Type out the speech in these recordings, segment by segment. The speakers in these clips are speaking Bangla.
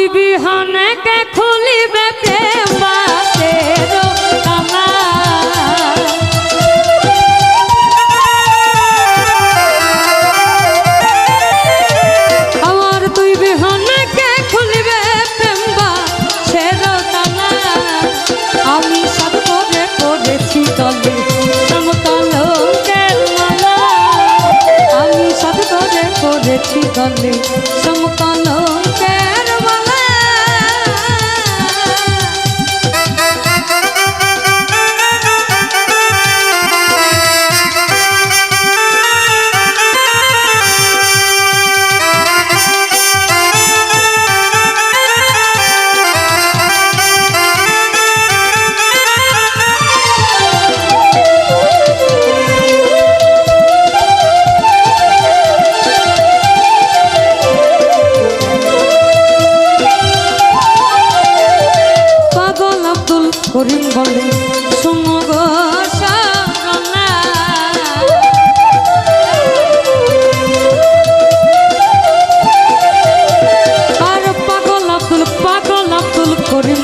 তুই বিহনে কে খুলি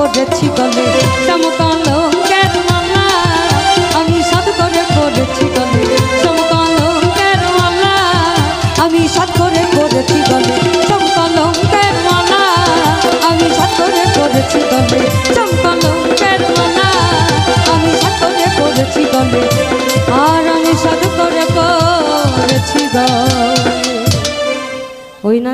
করেছি গলে সমকাল আমি সাত করে করেছি গলে সমকাল আমি সাত করে করেছি গলে সমকাল আমি সাত করে করেছি গলে সমকাল আমি সাত করে করেছি আর আমি সাত করে করেছি ওই না